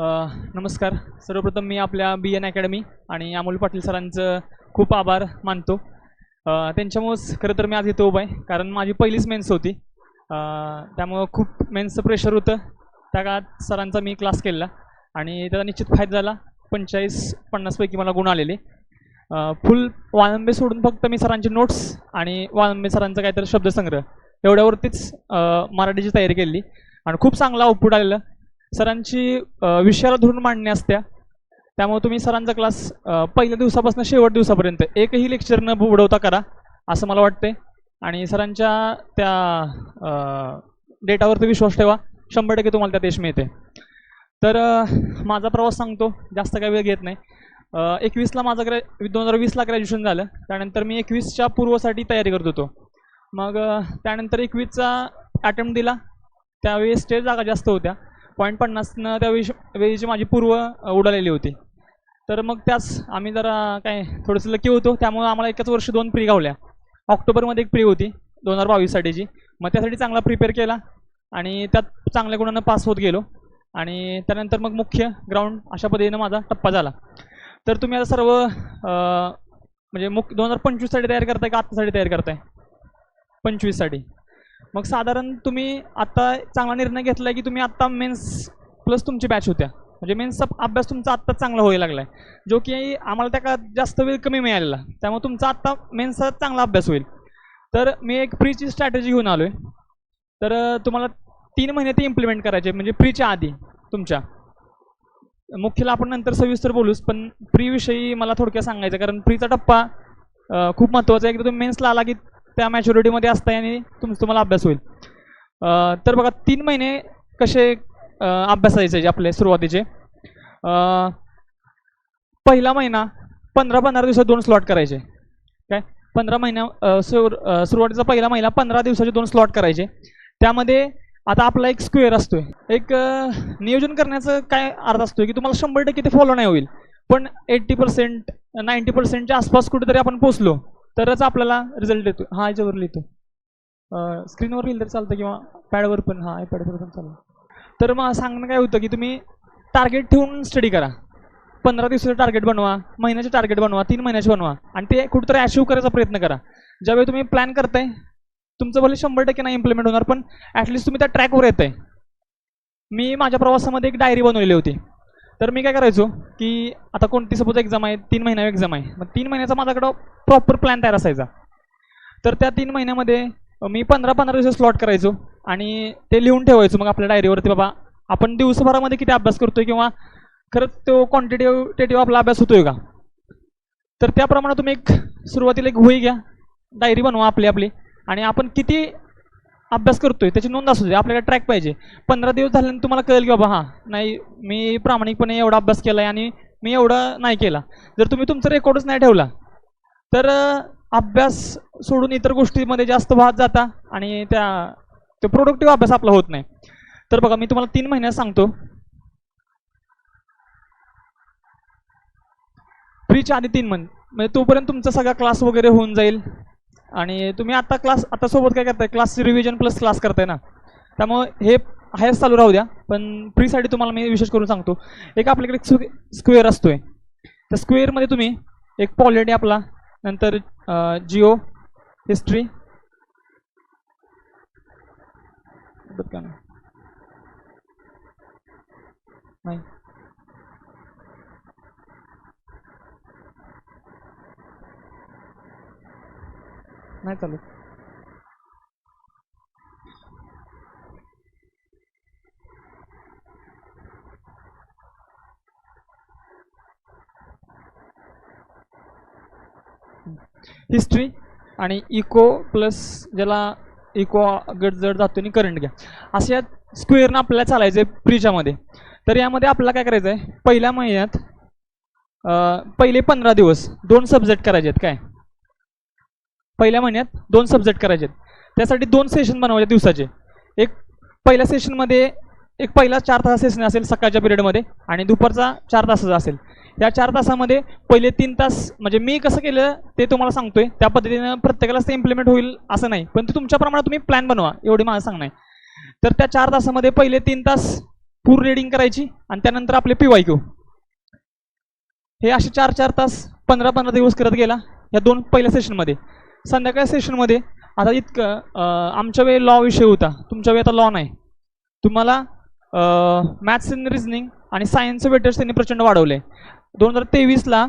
नमस्कार. सर्वप्रथम मी आपल्या बी एन अकॅडमी आणि अमोल पाटील सरांचं खूप आभार मानतो. त्यांच्यामुळंच खरं तर मी आज इथं उभा आहे. कारण माझी पहिलीच मेन्स होती. त्यामुळं खूप मेन्सचं प्रेशर होतं. त्या काळात सरांचा मी क्लास केला आणि त्याचा निश्चित फायदा झाला. पंचेचाळीस पन्नासपैकी मला गुण आलेले. फुल वाळंबे सोडून फक्त मी सरांचे नोट्स आणि वाळंबे सरांचा काहीतरी शब्दसंग्रह एवढ्यावरतीच मराठीची तयारी केली. आणि खूप चांगला आउटपुट आलेलं. सरांची विषयाला धरून मांडणी असत्या त्यामुळे तुम्ही सरांचा क्लास पहिल्या दिवसापासून शेवट दिवसापर्यंत एकही लेक्चर न बुडवता करा असं मला वाटते आणि सरांच्या त्या डेटावरती विश्वास ठेवा. शंभर टक्के तुम्हाला त्यात यश मिळते. तर माझा प्रवास सांगतो जास्त काही वेळ घेत नाही. एकवीसला माझं ग्रॅ दोन हजार वीसला ग्रॅज्युएशन झालं. त्यानंतर मी एकवीसच्या पूर्वसाठी तयारी करत होतो. मग त्यानंतर एकवीसचा अटेम्प्ट दिला. त्यावेळेस स्टेज जागा जास्त होत्या. पॉईंट पन्नासनं त्या वेळी वेळीची माझी पूर्व उडालेली होती. तर मग त्याच आम्ही जरा काय थोडंसं लकी होतो. त्यामुळं आम्हाला एकाच वर्षी दोन प्री गावल्या. ऑक्टोबरमध्ये एक प्री होती दोन हजार बावीससाठीची मग त्यासाठी चांगला प्रिपेअर केला आणि त्यात चांगल्या गुणांना पास होत गेलो. आणि त्यानंतर मग मुख्य ग्राउंड अशा पद्धतीनं माझा टप्पा झाला. तर तुम्ही आता सर्व म्हणजे मुख दोन हजार पंचवीससाठी तयार करताय का आत्तासाठी तयार करताय? पंचवीससाठी मग साधारण तुम्ही आत्ता चांगला निर्णय घेतला की तुम्ही आत्ता मेन्स प्लस तुमची बॅच होत्या. म्हणजे मेन्सचा अभ्यास तुमचा आत्ता चांगला व्हायला लागला आहे जो की आम्हाला त्या काळात जास्त वेळ कमी मिळालेला. त्यामुळे तुमचा आत्ता मेन्सचा चांगला अभ्यास होईल. तर मी एक प्रीची स्ट्रॅटेजी घेऊन आलो आहे तर तुम्हाला तीन महिने ते इम्प्लिमेंट करायचे म्हणजे प्रीच्या आधी तुमच्या. मुख्यला आपण नंतर सविस्तर बोलूच पण प्रीविषयी मला थोडक्यात सांगायचं कारण प्रीचा टप्पा खूप महत्त्वाचा आहे. एकदा तुम्ही मेन्सला आला की त्या मॅच्युरिटीमध्ये असताय आणि तुमचं तुम्हाला अभ्यास होईल. तर बघा तीन महिने कसे अभ्यासायचे आपले सुरुवातीचे? पहिला महिना पंधरा पंधरा दिवसात दोन स्लॉट करायचे. काय? पंधरा महिन्या सुर सुरुवातीचा पहिला महिना पंधरा दिवसाचे दोन स्लॉट करायचे. त्यामध्ये आता आपला एक स्क्वेअर असतोय. एक नियोजन करण्याचं काय अर्थ असतोय की तुम्हाला शंभर टक्के ते फॉलो नाही होईल. पण एट्टी पर्सेंट नाईन्टी पर्सेंटच्या आसपास कुठेतरी आपण पोचलो तरच आपल्याला रिझल्ट येतो हा याच्यावर लिहितो स्क्रीनवर लिहिलं तर चालतं किंवा पॅडवर पण हा आयपॅडवर पण चालतं. तर मग सांगणं काय होतं की तुम्ही टार्गेट ठेवून स्टडी करा. पंधरा दिवसाचं टार्गेट बनवा महिन्याचे टार्गेट बनवा तीन महिन्याचे बनवा आणि ते कुठेतरी अचीव करायचा प्रयत्न करा. ज्यावेळी तुम्ही प्लॅन करताय तुमचं भले शंभर टक्के नाही इम्प्लिमेंट होणार पण ॲटलिस्ट तुम्ही त्या ट्रॅकवर येत आहे मी माझ्या प्रवासामध्ये एक डायरी बनवलेली होती. तर मी काय करायचो की आता कोणती सपोज एक्झाम आहे तीन महिन्यावर एक्झाम आहे. मग तीन महिन्याचा माझ्याकडं प्रॉपर प्लॅन तयार असायचा. तर त्या तीन महिन्यामध्ये मी पंधरा पंधरा दिवस स्लॉट करायचो आणि ते लिहून ठेवायचो मग आपल्या डायरीवरती बाबा आपण दिवसभरामध्ये किती अभ्यास करतोय किंवा खरंच तो क्वांटिटेटिव्ह आपला अभ्यास होतोय का? तर त्याप्रमाणे तुम्ही एक सुरुवातीला एक होई घ्या. डायरी बनवा आपली आपली. आणि आपण किती अभ्यास करतोय त्याची नोंद असू दे आपल्याला ट्रॅक पाहिजे. पंधरा दिवस झाल्यानंतर तुम्हाला कळेल की बाबा हां नाही मी प्रामाणिकपणे एवढा अभ्यास केला आहे आणि मी एवढं नाही केला. जर तुम्ही तुमचा रेकॉर्डच नाही ठेवला तर अभ्यास सोडून इतर गोष्टीमध्ये जास्त वाहत जाता आणि त्या तो प्रोडक्टिव्ह अभ्यास आपला होत नाही. तर बघा मी तुम्हाला तीन महिन्यात सांगतो. फ्रीच्या आधी तीन महिने म्हणजे तोपर्यंत तुमचा सगळा क्लास वगैरे होऊन जाईल. आणि तुम्ही आता क्लास आता सोबत काय करताय? क्लास रिव्हिजन प्लस क्लास करताय ना? त्यामुळे हे हायच चालू राहू द्या. पण फ्रीसाठी तुम्हाला मी विशेष करून सांगतो. एक आपल्याकडे स्क्वे स्क्वेअर असतोय. त्या स्क्वेअरमध्ये तुम्ही एक पॉलिटी आपला नंतर जिओ हिस्ट्री नाही. नाही चालत हिस्ट्री आणि इको प्लस ज्याला इको गट जड जातो आणि करंट घ्या. असं या स्क्वेअरनं आपल्याला चालायचं आहे प्रीच्यामध्ये तर यामध्ये आपल्याला काय करायचं आहे पहिल्या महिन्यात पहिले पंधरा दिवस दोन सब्जेक्ट करायचे आहेत काय? पहिल्या महिन्यात दोन सब्जेक्ट करायचे आहेत. त्यासाठी दोन सेशन बनवायचे दिवसाचे. एक पहिल्या सेशनमध्ये एक पहिला चार तास सेशन असेल सकाळच्या पिरियडमध्ये आणि दुपारचा चार तासाचा असेल. या चार तासामध्ये पहिले तीन तास म्हणजे मी कसं केलं ते तुम्हाला सांगतोय. त्या पद्धतीनं प्रत्येकालाच ते इम्प्लिमेंट होईल असं नाही. पण ते तुमच्या प्रमाणात तुम्ही प्लॅन बनवा एवढी मला सांगणं आहे. तर त्या चार तासामध्ये पहिले तीन तास पूर रीडिंग करायची आणि त्यानंतर आपले पी वाय क्यू हे असे चार चार तास पंधरा पंधरा दिवस करत गेला या दोन पहिल्या सेशनमध्ये संध्याकाळ सेशनमध्ये आता इतकं आमच्या वेळी लॉ विषय होता. तुमच्या वेळी आता लॉ नाही. तुम्हाला मॅथ्स इन रिझनिंग आणि सायन्सचं वेटेज त्यांनी प्रचंड वाढवले. दोन हजार तेवीसला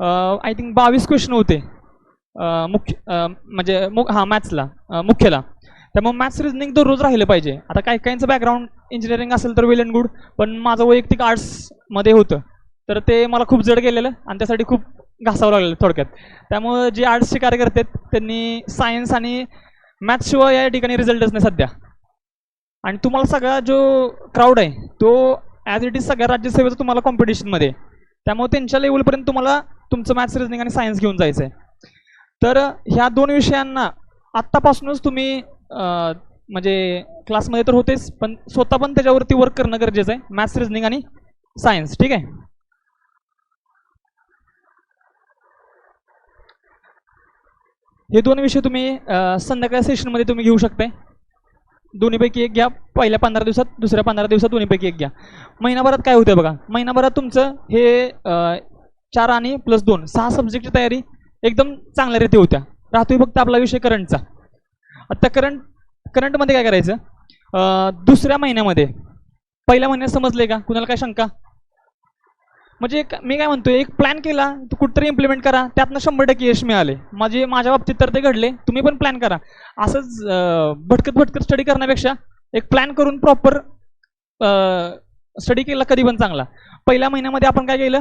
आय थिंक बावीस क्वेश्चन होते. मुख्य म्हणजे मु हां मॅथ्सला मुख्यला. त्यामुळे मॅथ्स रिझनिंग दररोज राहिलं पाहिजे. आता काही काहींचं बॅकग्राऊंड इंजिनिअरिंग असेल तर वेल अँड गुड पण माझं वैयक्तिक आर्ट्समध्ये होतं. तर ते मला खूप जड गेलेलं आणि त्यासाठी खूप घासावं लागलेलं थोडक्यात. त्यामुळं जे आर्ट्सचे कार्यकर्ते आहेत त्यांनी सायन्स आणि मॅथ्सशिवाय या ठिकाणी रिझल्टच नाही सध्या. आणि तुम्हाला सगळा जो क्राऊड आहे तो ॲज इट इज सगळ्या राज्यसेवेचं तुम्हाला कॉम्पिटिशनमध्ये आहे. त्यामुळे त्यांच्या लेवलपर्यंत तुम्हाला तुमचं मॅथ्स रिझनिंग आणि सायन्स घेऊन जायचं आहे तर ह्या दोन विषयांना आत्तापासूनच तुम्ही म्हणजे क्लासमध्ये तर होतेच पण स्वतः पण त्याच्यावरती वर्क करणं गरजेचं आहे. मॅथ्स रिझनिंग आणि सायन्स ठीक आहे? हे दोन विषय तुम्ही संध्याकाळ सेशनमध्ये तुम्ही घेऊ शकताय. दोन्हीपैकी एक घ्या पहिल्या पंधरा दिवसात दुसऱ्या पंधरा दिवसात दोन्हीपैकी एक घ्या. महिनाभरात काय होतं बघा? महिनाभरात तुमचं हे चार आणि प्लस दोन सहा सब्जेक्टची तयारी एकदम चांगल्या रीती होत्या. राहतोय फक्त आपला विषय करंटचा आता करंट करंटमध्ये काय करायचं? दुसऱ्या महिन्यामध्ये पहिल्या महिन्यात समजले का? कुणाला काय शंका? म्हणजे एक मी काय म्हणतो एक प्लॅन केला तो कुठतरी इम्प्लिमेंट करा त्यातनं शंभर टक्के यश मिळाले. माझे माझ्या बाबतीत तर ते घडले तुम्ही पण प्लॅन करा. असंच भटकत भटकत स्टडी करण्यापेक्षा एक प्लॅन करून प्रॉपर स्टडी केला कधी पण चांगला. पहिल्या महिन्यामध्ये आपण काय केलं?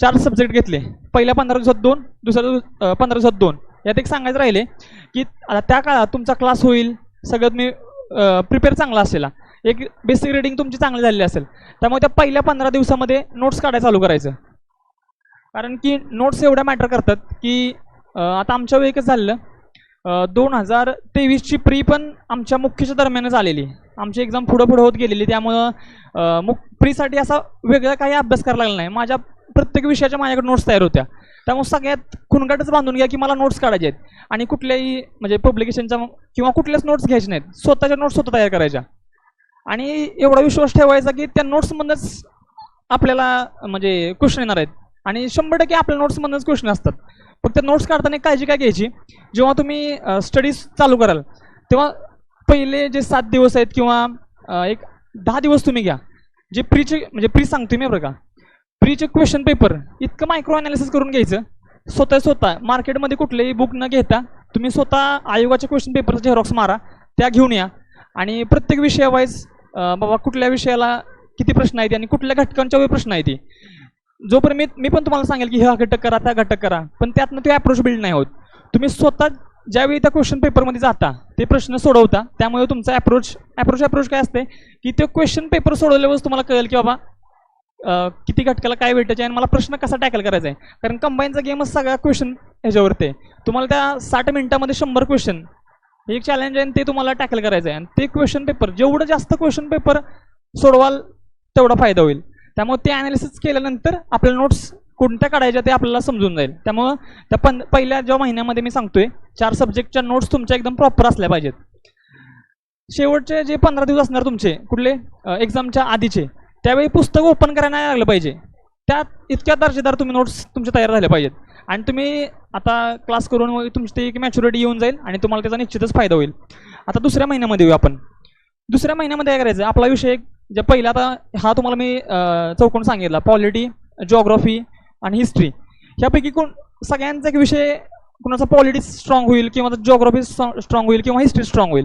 चार सब्जेक्ट घेतले. पहिल्या पंधरा दिवसात दोन दुसऱ्या दिवस पंधरा दिवसात दोन. यात एक सांगायचं राहिले की आता त्या काळात तुमचा क्लास होईल सगळं तुम्ही प्रिपेअर चांगला असेल. एक बेसिक रिडिंग तुमची चांगली झालेली असेल. त्यामुळे त्या पहिल्या पंधरा दिवसामध्ये नोट्स काढायला चालू करायचं. कारण की नोट्स एवढ्या मॅटर करतात की आता आमच्या वेळी कसं झालेलं दोन हजार तेवीसची प्री पण आमच्या मुख्यच्या दरम्यानच आलेली. आमची एक्झाम पुढं पुढं होत गेलेली. त्यामुळं मुख प्रीसाठी असा वेगळा काही अभ्यास करायला लागला नाही. माझ्या प्रत्येक विषयाच्या माझ्याकडे नोट्स तयार होत्या. त्यामुळे सगळ्यात खुणगाटच बांधून घ्या की मला नोट्स काढायचे आहेत. आणि कुठल्याही म्हणजे पब्लिकेशनच्या किंवा कुठल्याच नोट्स घ्यायचे नाहीत. स्वतःच्या नोट्स स्वतः तयार करायच्या. आणि एवढा विश्वास ठेवायचा की त्या नोट्समधनंच आपल्याला म्हणजे क्वेश्चन येणार आहेत. आणि शंभर टक्के आपल्या नोट्समधनंच क्वेश्चन असतात. फक्त नोट्स काढताना एक काळजी काय घ्यायची? जेव्हा तुम्ही स्टडीज चालू कराल तेव्हा पहिले जे सात दिवस आहेत किंवा एक दहा दिवस तुम्ही घ्या. जे प्रीचे म्हणजे प्री सांगतो मी बरं का. प्रीचे क्वेश्चन पेपर इतकं मायक्रो अनालिसिस करून घ्यायचं. स्वतः स्वतः मार्केटमध्ये कुठलेही बुक न घेता तुम्ही स्वतः आयोगाच्या क्वेश्चन पेपरचे झेरॉक्स मारा त्या घेऊन या. आणि प्रत्येक विषयावाईज बाबा कुठल्या विषयाला किती प्रश्न आहेत आणि कुठल्या घटकांच्या प्रश्न आहेत ती जोपर्यंत मी मी पण तुम्हाला सांगेल की हा घटक करा त्या घटक करा. पण त्यातनं ते अप्रोच बिल्ड नाही होत. तुम्ही स्वतः ज्यावेळी त्या क्वेश्चन पेपरमध्ये जाता ते प्रश्न सोडवता त्यामुळे तुमचा अप्रोच अप्रोच अप्रोच काय असते? की ते क्वेश्चन पेपर सोडवल्यावरच तुम्हाला कळेल की बाबा किती घटकाला काय भेटायचे आणि मला प्रश्न कसा टॅकल करायचा आहे. कारण कंबाईनचा गेमच सगळा क्वेश्चन ह्याच्यावरती आहे. तुम्हाला त्या साठ मिनिटामध्ये शंभर क्वेश्चन एक चॅलेंज आहे आणि ते तुम्हाला टॅकल करायचं आहे आणि ते क्वेश्चन पेपर जेवढं जास्त क्वेश्चन पेपर सोडवाल तेवढा फायदा होईल. त्यामुळे ते अनालिसिस केल्यानंतर आपल्याला नोट्स कोणत्या काढायच्या ते आपल्याला समजून जाईल. त्यामुळं त्या पण पहिल्या ज्या महिन्यामध्ये मी सांगतोय चार सब्जेक्टच्या नोट्स तुमच्या एकदम प्रॉपर असल्या पाहिजेत. शेवटचे जे पंधरा दिवस असणार तुमचे कुठले? एक्झामच्या आधीचे त्यावेळी पुस्तक ओपन करायला नाही लागलं पाहिजे. त्यात इतक्या दर्जेदार तुम्ही नोट्स तुमचे तयार झाले पाहिजेत. आणि तुम्ही आता क्लास करून वगैरे तुमची ते एक मॅच्युरिटी येऊन जाईल आणि तुम्हाला त्याचा निश्चितच फायदा होईल. आता दुसऱ्या महिन्यामध्ये येऊ आपण. दुसऱ्या महिन्यामध्ये काय करायचं? आपला विषय एक जे पहिला आता हा तुम्हाला मी चौकोन सांगितला. पॉलिटी जॉग्रॉफी आणि हिस्ट्री ह्यापैकी कोण सगळ्यांचा एक विषय कुणाचा पॉलिटिक्स स्ट्रॉंग होईल किंवा जॉग्रॉफी स्ट्रॉंग होईल किंवा हिस्ट्री स्ट्रॉंग होईल.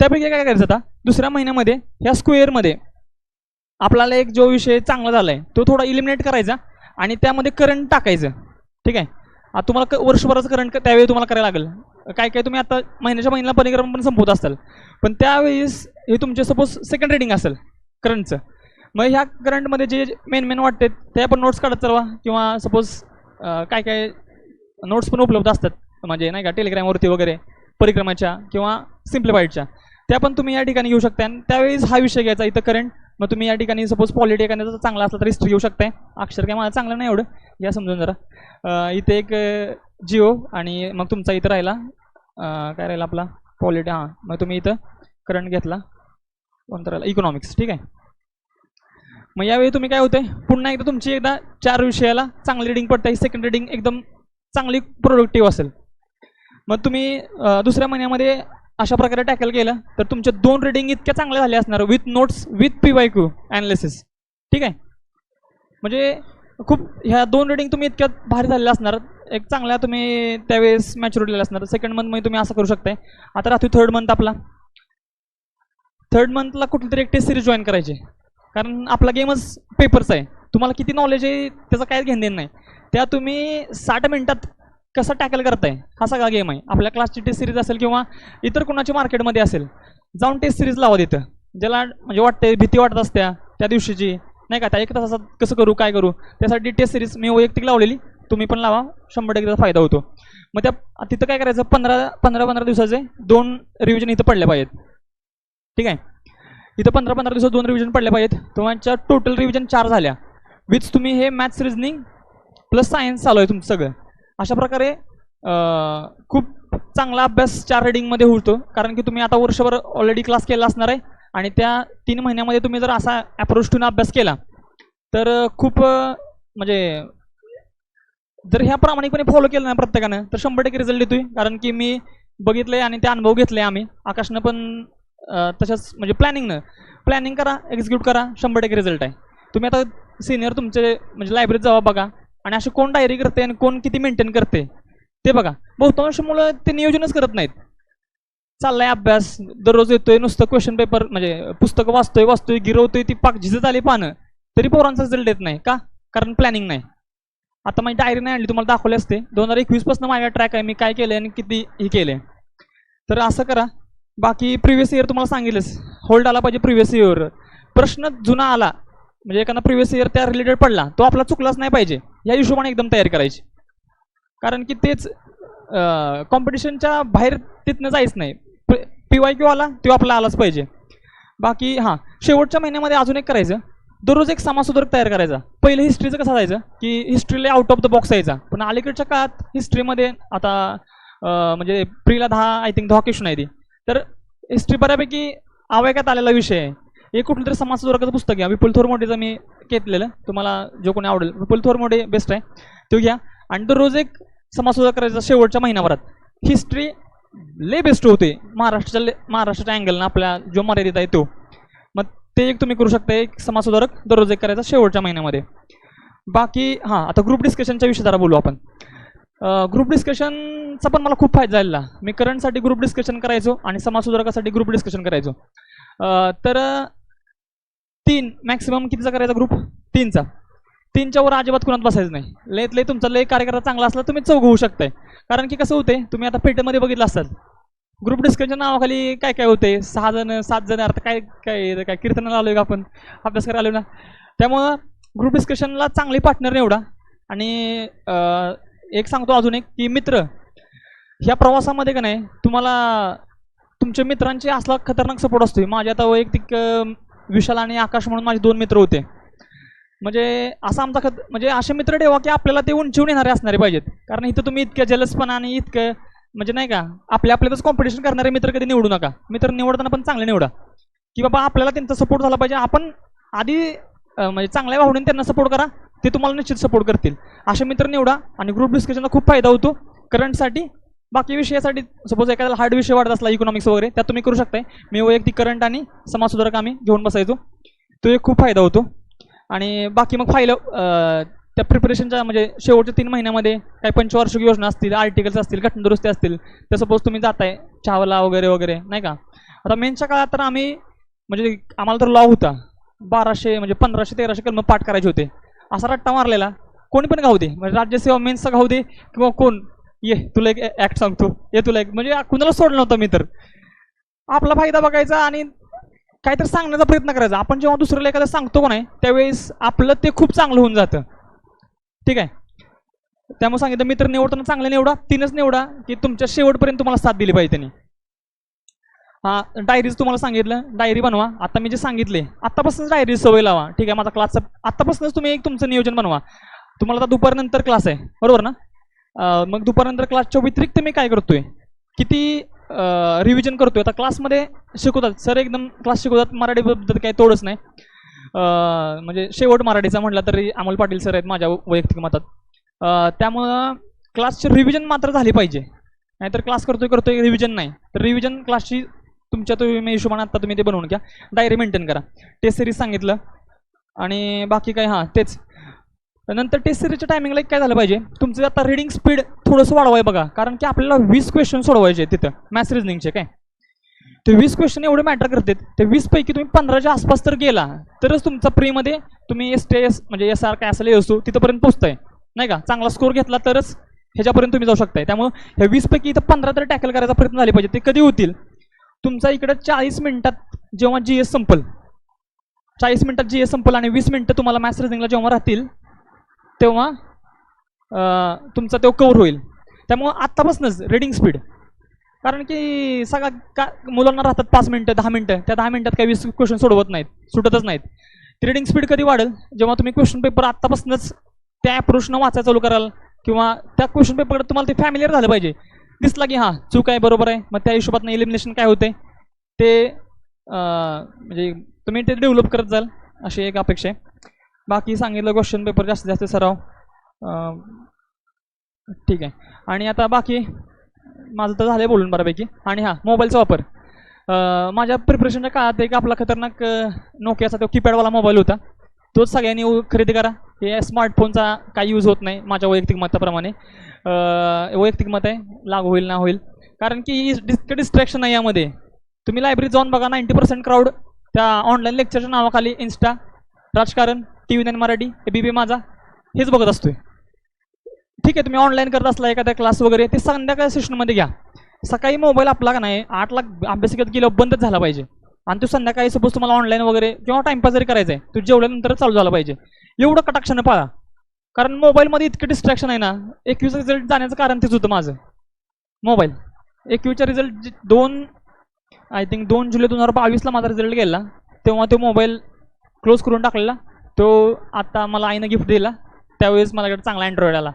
त्यापैकी काय करायचं आता? दुसऱ्या महिन्यामध्ये ह्या स्क्वेअरमध्ये आपल्याला एक जो विषय चांगला झाला आहे तो थोडा इलिमिनेट करायचा आणि त्यामध्ये करंट टाकायचं. ठीक आहे. आता तुम्हाला क- वर्षभराचं करंट त्यावेळी तुम्हाला करायला लागेल. काय काय तुम्ही आता महिन्याच्या महिन्याला परिक्रम पण संपवत असाल. पण त्यावेळेस हे तुमचे सपोज सेकंड रिडिंग असेल करंटचं मग ह्या करंटमध्ये जे मेन मेन वाटते ते आपण नोट्स काढत चालवा. किंवा सपोज काय काय नोट्स पण उपलब्ध असतात. म्हणजे नाही का टेलिग्रामवरती वगैरे परिक्रमाच्या किंवा सिम्प्लिफाईडच्या त्या पण तुम्ही या ठिकाणी घेऊ शकता आणि त्यावेळेस हा विषय घ्यायचा इथं करंट मग तुम्ही या ठिकाणी सपोज पॉलिटी एखाद्याचा चांगला असला तर हिस्ट्री घेऊ शकताय. अक्षर काय मला चांगलं नाही एवढं. या समजून जरा. इथे एक जिओ आणि मग तुमचा इथं राहिला. काय राहिला आपला? पॉलिटी हां. मग तुम्ही इथं करंट घेतला. कोणता राहिला? इकॉनॉमिक्स ठीक आहे. मग यावेळी तुम्ही काय होते पुन्हा एकदा तुमची एकदा चार विषयाला चांगली रिडिंग पडते. सेकंड रिडिंग एकदम चांगली प्रोडक्टिव्ह असेल. मग तुम्ही दुसऱ्या महिन्यामध्ये अशा प्रकारे टॅकल केलं तर तुमच्या दोन रिडिंग इतक्या चांगल्या झाल्या असणार with notes with P Y Q analysis ठीक आहे? म्हणजे खूप ह्या दोन रिडिंग तुम्ही इतक्या भारी झालेल्या असणार. एक चांगल्या तुम्ही त्यावेळेस मॅच्युरिटीला असणार. सेकंड मंथमध्ये तुम्ही असं करू शकताय. आता राहतो थर्ड मंथ आपला. थर्ड मंथला कुठली तरी एक टेस्ट सिरीज जॉईन करायची. कारण आपला गेमच पेपरचा आहे. तुम्हाला किती नॉलेज आहे त्याचं काय घेणं देणं नाही. त्या तुम्ही साठ मिनिटात कसं टॅकल करताय? हा सगळा गेम आहे. आपल्या क्लासची टेस्ट सिरीज असेल किंवा इतर कोणाची मार्केटमध्ये असेल जाऊन टेस्ट सिरीज लावा तिथं. ज्याला म्हणजे वाटते भीती वाटत असत्या त्या दिवशीची. नाही का? त्या एक तासात कसं करू काय करू? त्यासाठी टेस्ट सिरीज मी वैयक्तिक लावलेली. तुम्ही पण लावा. शंभर टक्के त्याचा फायदा होतो. मग त्या तिथं काय करायचं? पंधरा पंधरा पंधरा दिवसाचे दोन रिव्हिजन इथं पडले पाहिजेत. ठीक आहे? इथं पंधरा पंधरा दिवसात दोन रिव्हिजन पडले पाहिजेत. तुमच्या टोटल रिव्हिजन चार झाल्या. विथ तुम्ही हे मॅथ्स रिजनिंग प्लस सायन्स चालू आहे तुमचं सगळं. अशा प्रकारे खूप चांगला अभ्यास चार रेडिंगमध्ये होतो. कारण की तुम्ही आता वर्षभर ऑलरेडी क्लास केला असणार आहे आणि त्या तीन महिन्यामध्ये तुम्ही जर असा अप्रोच ठेवून अभ्यास केला तर खूप म्हणजे जर ह्या प्रामाणिकपणे फॉलो केलं ना प्रत्येकानं तर शंभर टक्के रिझल्ट देतोय. कारण की मी बघितलंय आणि ते अनुभव घेतले आम्ही. आकाशनं पण तशाच म्हणजे प्लॅनिंगनं प्लॅनिंग करा एक्झिक्यूट करा शंभर टक्के रिझल्ट आहे. तुम्ही आता सिनियर तुमचे म्हणजे लायब्ररीत जावा बघा. आणि असे कोण डायरी करते आणि कोण किती मेंटेन करते? ते बघा. बहुतांश मुलं ते नियोजनच करत नाहीत. चाललाय अभ्यास दररोज येतोय नुसतं क्वेश्चन पेपर म्हणजे पुस्तकं वाचतोय वाचतोय गिरवतोय ती पाक झिजत आली पानं तरी पोरांचा रिझल्ट येत नाही. का? कारण प्लॅनिंग नाही. आता माझी डायरी नाही आणली तुम्हाला दाखवले असते. दोन हजार एकवीसपासून माझ्या ट्रॅक आहे मी काय केलंय आणि किती हे केलंय. तर असं करा. बाकी प्रिव्हियस इयर तुम्हाला सांगितलंच. होल्ड आला पाहिजे प्रिव्हियस इयर प्रश्न जुना आला. म्हणजे एखादा प्रिव्हियस इयर त्या रिलेटेड पडला तो आपला चुकलाच नाही पाहिजे. या हिशोबाने एकदम तयारी करायची. कारण की तेच कॉम्पिटिशनच्या बाहेर तिथनं जायच नाही. पी वाय क्यू आला तो आपला आलाच पाहिजे. बाकी हां शेवटच्या महिन्यामध्ये अजून एक करायचं. दररोज एक समाजसुधारक तयार करायचा. पहिलं हिस्ट्रीचं कसं जायचं? की हिस्ट्रीला आउट ऑफ द बॉक्स यायचा. पण अलीकडच्या काळात हिस्ट्रीमध्ये आता म्हणजे प्रीला दहा आय थिंक दहा क्वेश्चन आहे ती. तर हिस्ट्री बऱ्यापैकी आवेगात आलेला विषय आहे. एक कुठलं तरी समाज वर्गाचं पुस्तक घ्या. विपुल थोरमोडेचं मी घेतलेलं. तुम्हाला जो कोणी आवडेल. विपुल थोरमोडे बेस्ट आहे. तो घ्या. आणि दररोज एक समाज सुधार करायचा शेवटच्या महिनाभरात. हिस्ट्री लय बेस्ट होते. महाराष्ट्राच्या ले- महाराष्ट्राच्या अँगलनं आपल्या जो मर्यादित आहे तो. मग ते एक तुम्ही करू शकता. एक समाज सुधारक दररोज एक करायचा शेवटच्या महिन्यामध्ये. बाकी हां आता ग्रुप डिस्कशनच्या विषयी जरा बोलू आपण. ग्रुप डिस्कशनचा पण मला खूप फायदा झालेला. मी करंटसाठी ग्रुप डिस्कशन करायचो आणि समाज सुधारकासाठी ग्रुप डिस्कशन करायचो तर तीन मॅक्सिमम कितीचा करायचा ग्रुप तीनचा. तीनच्या वर अजिबात कुणात बसायचं नाही. लयत लय तुमचा लय कार्यकर्ता चांगला असला तुम्ही चौघ होऊ शकताय. कारण की कसं होते तुम्ही आता पेटेमध्ये बघितलं असाल. ग्रुप डिस्कशनच्या नावाखाली काय काय होते सहा जण सात जण अर्थ काय काय काय कीर्तनाला आलोय का आपण? अभ्यास करायला आलोय ना? त्यामुळं ग्रुप डिस्कशनला चांगली पार्टनर निवडा आणि एक सांगतो अजून एक की मित्र ह्या प्रवासामध्ये का नाही तुम्हाला तुमच्या मित्रांचे असला खतरनाक सपोर्ट असतो माझ्या आता वैयक्तिक विशाल आणि आकाश म्हणून माझे दोन मित्र होते. म्हणजे असा आमचा खत म्हणजे असे मित्र ठेवा की आपल्याला ते उंचीवून येणारे असणारे पाहिजेत. कारण इथं तुम्ही इतक्या जलसपणा आणि इतकं म्हणजे नाही का आपल्या आपल्यातच कॉम्पिटिशन करणारे मित्र कधी निवडू नका. मित्र निवडताना पण चांगले निवडा. की बाबा आपल्याला त्यांचा सपोर्ट झाला पाहिजे. आपण आधी म्हणजे चांगल्या भावनेने त्यांना सपोर्ट करा. ते तुम्हाला निश्चित सपोर्ट करतील. असे मित्र निवडा आणि ग्रुप डिस्कशनला खूप फायदा होतो. करंटसाठी बाकी विषयासाठी सपोज एखाद्याला हार्ड विषय वाटत असला इकॉनॉमिक्स वगैरे त्यात तुम्ही करू शकताय. मी वैयक्तिक करंट आणि समाजसुधारक आम्ही घेऊन बसायचो. तो एक खूप फायदा होतो. आणि बाकी मग फाईल त्या प्रिपरेशनच्या म्हणजे शेवटच्या तीन महिन्यामध्ये काही पंचवार्षिक योजना असतील आर्टिकल्स असतील घटनादुरुस्ती असतील तर सपोज तुम्ही जाताय चहावाला वगैरे वगैरे नाही का? आता मेनच्या काळात तर आम्ही म्हणजे आम्हाला तर लॉ होता. बाराशे म्हणजे पंधराशे तेराशे कलम पाठ करायचे होते. असा रट्टा मारलेला. कोणी पण गाऊ दे. म्हणजे राज्यसेवा मेन्सचा गाऊ दे किंवा कोण? ये तुला एक ऍक्ट सांगतो. ये तुला एक म्हणजे कुणाला सोडलं नव्हतं मी तर. आपला फायदा बघायचा आणि काहीतरी सांगण्याचा प्रयत्न करायचा. आपण जेव्हा दुसऱ्याला एखादं सांगतो का नाही त्यावेळेस आपलं ते खूप चांगलं होऊन जातं. ठीक आहे? त्यामुळे सांगितलं मित्र निवडताना चांगलं निवडा तीनच निवडा की तुमच्या शेवटपर्यंत तुम्हाला साथ दिली पाहिजे त्यांनी. हा डायरीज तुम्हाला सांगितलं डायरी बनवा आता मी जे सांगितले आत्तापासूनच डायरी सवय लावा. ठीक आहे माझा क्लासचा आत्तापासूनच तुम्ही एक तुमचं नियोजन बनवा. तुम्हाला आता दुपारनंतर क्लास आहे. बरोबर ना? मग दुपारनंतर क्लासच्या व्यतिरिक्त मी काय करतोय? किती रिव्हिजन करतोय. आता क्लासमध्ये शिकवतात. सर एकदम क्लास शिकवतात. मराठी पद्धत काही तोडच नाही. म्हणजे शेवट मराठीचा म्हटला तरी अमोल पाटील सर आहेत माझ्या वैयक्तिक मतात. त्यामुळं क्लासची रिव्हिजन मात्र झाली पाहिजे. नाहीतर क्लास करतोय करतोय रिव्हिजन नाही. तर रिव्हिजन क्लासची तुमच्या तुम्ही हिशोबाने आत्ता तुम्ही ते बनवून घ्या. डायरी मेंटेन करा. टेस्ट सिरीज सांगितलं. आणि बाकी काय? हां तेच. नंतर टेस्ट सिरीजच्या टायमिंगला काय झालं पाहिजे? तुमचं आता रिडिंग स्पीड थोडंसं वाढवाय बघा. कारण की आपल्याला वीस क्वेश्चन सोडवायचे तिथं. मॅथ्स रिजनिंगचे काय? ते वीस क्वेश्चन एवढे मॅटर करतात. ते वीस पैकी तुम्ही पंधराच्या आसपास तर गेला तरच तुमचा प्रीमध्ये तुम्ही एस टी एस म्हणजे एस आर काय असेल असतो तिथंपर्यंत पोचताय नाही का? चांगला स्कोर घेतला तरच ह्याच्यापर्यंत तुम्ही जाऊ शकताय. त्यामुळे हे वीस पैकी इथं पंधरा तर टॅकल करायचा प्रयत्न झाले पाहिजे. ते कधी होतील? तुमचा इकडं चाळीस मिनिटात जेव्हा जी एस संपल चाळीस मिनिटात जी एस संपल आणि वीस मिनिटं तुम्हाला मॅथ्स रिजनिंगला जेव्हा राहतील तेव्हा तुमचा तो कवर होईल. त्यामुळं आत्तापासूनच रीडिंग स्पीड कारण की सगळा का मुलांना राहतात पाच मिनटं दहा मिनटं. त्या दहा मिनटात काही वीस क्वेश्चन सोडवत नाहीत सुटतच नाहीत. रीडिंग स्पीड कधी वाढेल? जेव्हा तुम्ही क्वेश्चन पेपर आत्तापासूनच त्या प्रश्न वाचायला चालू कराल किंवा त्या क्वेश्चन पेपर तुम्हाला ते फॅमिलीअर झालं पाहिजे. दिसला की हां चूक आहे बरोबर आहे. मग त्या हिशोबातनं इलिमिनेशन काय होते? ते म्हणजे तुम्ही ते डेव्हलप करत जाल अशी एक अपेक्षा आहे. बाकी सांगितलं क्वेश्चन पेपर जास्तीत जास्त सराव. ठीक आहे. आणि आता बाकी माझं तर झालं बोलून बऱ्यापैकी. आणि हां मोबाईलचा वापर. माझ्या प्रिपरेशनच्या काळात एक आपला खतरनाक नोकियाचा तो कीपॅडवाला मोबाईल होता. तोच सगळ्यांनी खरेदी करा. हे स्मार्टफोनचा काही यूज होत नाही माझ्या वैयक्तिक मताप्रमाणे. वैयक्तिक मत आहे लागू होईल ना होईल. कारण की डिस्क डिस्ट्रॅक्शन आहे यामध्ये. तुम्ही लायब्ररीत जाऊन बघा नाईंटी पर्सेंट क्राऊड त्या ऑनलाईन लेक्चरच्या नावाखाली इन्स्टा राजकारण T V nine Marathi B B Majha हेच बघत असतोय. ठीक आहे तुम्ही ऑनलाईन करत असला एखाद्या क्लास वगैरे ते संध्याकाळ सेशनमध्ये घ्या. सकाळी मोबाईल आपला का नाही आठ लाख अभ्यास अभ्यासिकेत गेलं बंदच झाला पाहिजे. आणि तो संध्याकाळी सपोज तुम्हाला ऑनलाईन वगैरे किंवा टाइमपास जरी करायचा आहे तो जेवल्यानंतर चालू झाला पाहिजे. एवढं कटाक्षानं पाळा. कारण मोबाईलमध्ये इतकं डिस्ट्रॅक्शन आहे ना एकवीसचा रिझल्ट जाण्याचं कारण तेच होतं माझं. मोबाईल एकवीसचा रिझल्ट दोन आय थिंक दोन जुलै दोन हजार बावीसला माझा रिझल्ट गेला. तेव्हा तो मोबाईल क्लोज करून टाकलेला. तो आता मला आईनं गिफ्ट दिला. त्यावेळेस माझ्याकडे चांगला अँड्रॉइड आला.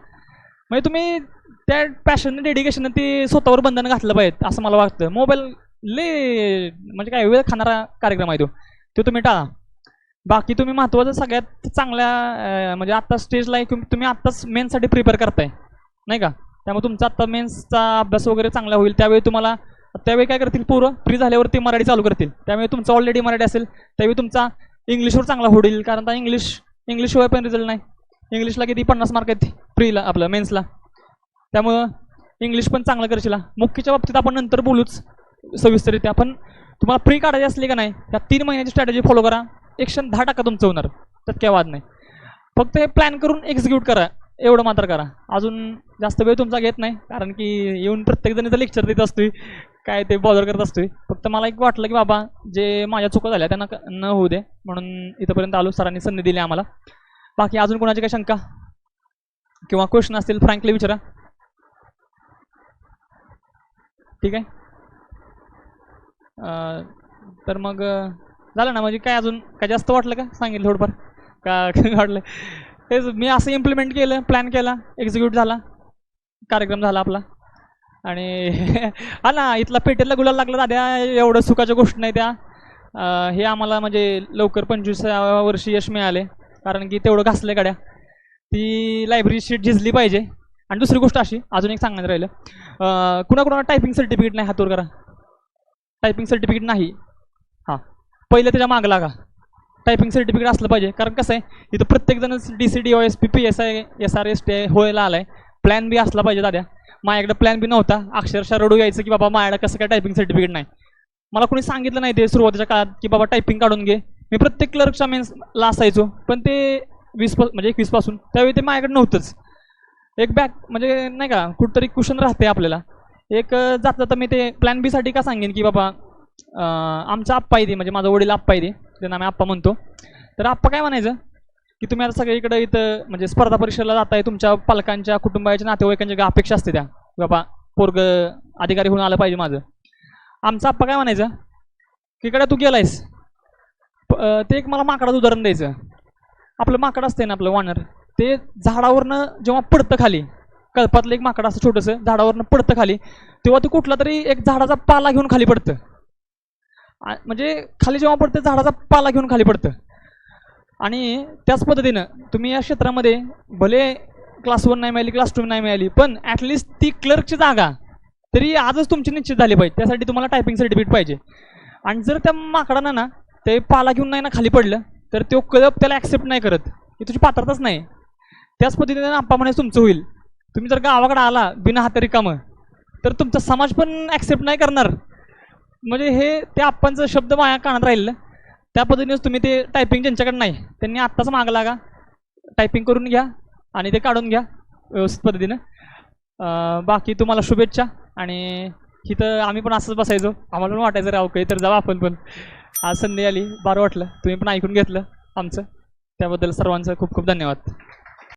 म्हणजे तुम्ही त्या पॅशनने डेडिकेशनने ते स्वतःवर बंधन घातलं पाहिजे असं मला वाटतं. मोबाईल ले म्हणजे काय वेळ खाणारा कार्यक्रम आहे तो. तो तुम्ही टाळा. बाकी तुम्ही महत्त्वाचं सगळ्यात चांगल्या म्हणजे आत्ता स्टेजला तुम्ही आत्ताच मेन्ससाठी प्रिपेअर करताय. नाही का? त्यामुळे तुमचा आत्ता मेन्सचा अभ्यास वगैरे चांगला होईल. त्यावेळी तुम्हाला त्यावेळी काय करतील पूर्व फ्री झाल्यावर ते मराठी चालू करतील. त्यामुळे तुमचं ऑलरेडी मराठी असेल. त्यावेळी तुमचा इंग्लिशवर चांगला होईल कारण आता इंग्लिश इंग्लिशशिवाय पण रिझल्ट नाही. इंग्लिशला किती पन्नास मार्क आहेत? फ्रीला आपलं मेन्सला त्यामुळं इंग्लिश पण चांगलं करशील मुख्यच्या बाबतीत आपण नंतर बोलूच सविस्तररित्या. पण तुम्हाला फ्री काढायची असली का नाही त्या तीन महिन्याची स्ट्रॅटेजी फॉलो करा. एकशे दहा टक्का तुमचं होणार. त्यात काय वाद नाही. फक्त हे प्लॅन करून एक्झिक्यूट करा. एवढं मात्र करा. अजून जास्त वेळ तुमचा घेत नाही कारण की येऊन प्रत्येकजण इथं लेक्चर देत असतोय काय ते बॉदर करत असतोय. फक्त मला एक वाटलं की बाबा जे माझ्या चुका झाल्या त्यांना न होऊ दे म्हणून इथंपर्यंत आलो सरांनी संधी दिली आम्हाला. बाकी अजून कोणाची काही शंका? किंवा क्वेश्चन असतील फ्रँकली विचारा. ठीक आहे? तर मग झालं ना म्हणजे काय अजून काय जास्त वाटलं का? सांगेल थोडंफार. का वाटलं? हे मी असं इम्प्लिमेंट केलं प्लॅन केला एक्झिक्यूट झाला कार्यक्रम झाला आपला. आणि हा ना इथला पेटेला गुलाल लागला दाद्या एवढं सुखाच्या गोष्ट नाही त्या. हे आम्हाला म्हणजे लवकर पंचवीसाव्या वर्षी यश मिळाले कारण की तेवढं घासलं गाड्या. ती लायब्ररी शीट झिजली पाहिजे. आणि दुसरी गोष्ट अशी अजून एक सांगायचं राहिलं. अं, कुणाकुणाला टायपिंग सर्टिफिकेट नाही हातवर करा. टायपिंग सर्टिफिकेट नाही. हां. पहिलं त्याच्या मागं लागा. टायपिंग सर्टिफिकेट असलं पाहिजे. कारण कसं आहे इथं प्रत्येकजण D C D O S P P S I S R S T I आला आलाय. प्लॅन बी असला पाहिजे दाद्या माझ्याकडे प्लॅन बी नव्हता. अक्षरशः रडू यायचं की बाबा माझ्याकडे कसं काय टायपिंग सर्टिफिकेट नाही. मला कोणी सांगितलं नाही ते सुरुवातीच्या काळात की बाबा टायपिंग काढून घे. मी प्रत्येक क्लर्कच्या मेन्सला असायचो. पण ते वीस पा म्हणजे एकवीसपासून त्यावेळी ते माझ्याकडे नव्हतंच. एक बॅक म्हणजे नाही का कुठंतरी कुशन राहते आपल्याला. एक जात जाता मी ते प्लॅन बीसाठी का सांगेन की बाबा आमचा आप्पा आहे ते. म्हणजे माझा वडील आप्पा आहे त्यांना आम्ही आप्पा म्हणतो. तर आप्पा काय म्हणायचं? की तुम्ही आता सगळीकडे इथं म्हणजे स्पर्धा परीक्षेला जाताय तुमच्या पालकांच्या कुटुंबाच्या नातेवाईकांच्या अपेक्षा असते त्या. बाबा पोरग अधिकारी होऊन आलं पाहिजे माझं. आमचा आप्पा काय म्हणायचं? की इकडे तू गेलायस. ते एक मला माकडाचं उदाहरण द्यायचं. आपलं माकड असते ना आपलं वानर ते झाडावरनं जेव्हा पडतं खाली कळपातलं एक माकड असतं छोटंसं झाडावरनं पडतं खाली तेव्हा ते कुठला तरी एक झाडाचा पाला घेऊन खाली पडतं. म्हणजे खाली जेव्हा पडतं झाडाचा पाला घेऊन खाली पडतं. आणि त्याच पद्धतीनं तुम्ही या क्षेत्रामध्ये भले क्लास वन नाही मिळाली क्लास टू नाही मिळाली पण ॲटलिस्ट ती क्लर्कची जागा तरी आजच तुमची निश्चित झाली पाहिजे. त्यासाठी तुम्हाला टायपिंग सर्टिफिकेट पाहिजे. आणि जर त्या माकडानं ना ते पाला घेऊन नाही ना खाली पडलं तर तो कळप त्याला ॲक्सेप्ट नाही करत. ही तुझी पात्रताच नाही. त्याच पद्धतीने आप्पा म्हणायचं तुमचं होईल. तुम्ही जर गावाकडे आला बिना हातारी कामं तर तुमचा समाज पण ॲक्सेप्ट नाही करणार. म्हणजे हे त्या आप्पांचं शब्द माझ्या कानात राहिलं त्या पद्धतीनेच तुम्ही ते टायपिंग ज्यांच्याकडे नाही त्यांनी आत्ताच मागला का टायपिंग करून घ्या आणि ते काढून घ्या व्यवस्थित पद्धतीनं. बाकी तुम्हाला शुभेच्छा आणि इथं आम्ही पण असंच बसायचो. आम्हाला पण वाटायचं राव काही तर जाऊ आपण पण. आज संधी आली बरं वाटलं. तुम्ही पण ऐकून घेतलं आमचं. त्याबद्दल सर्वांचं खूप खूप धन्यवाद.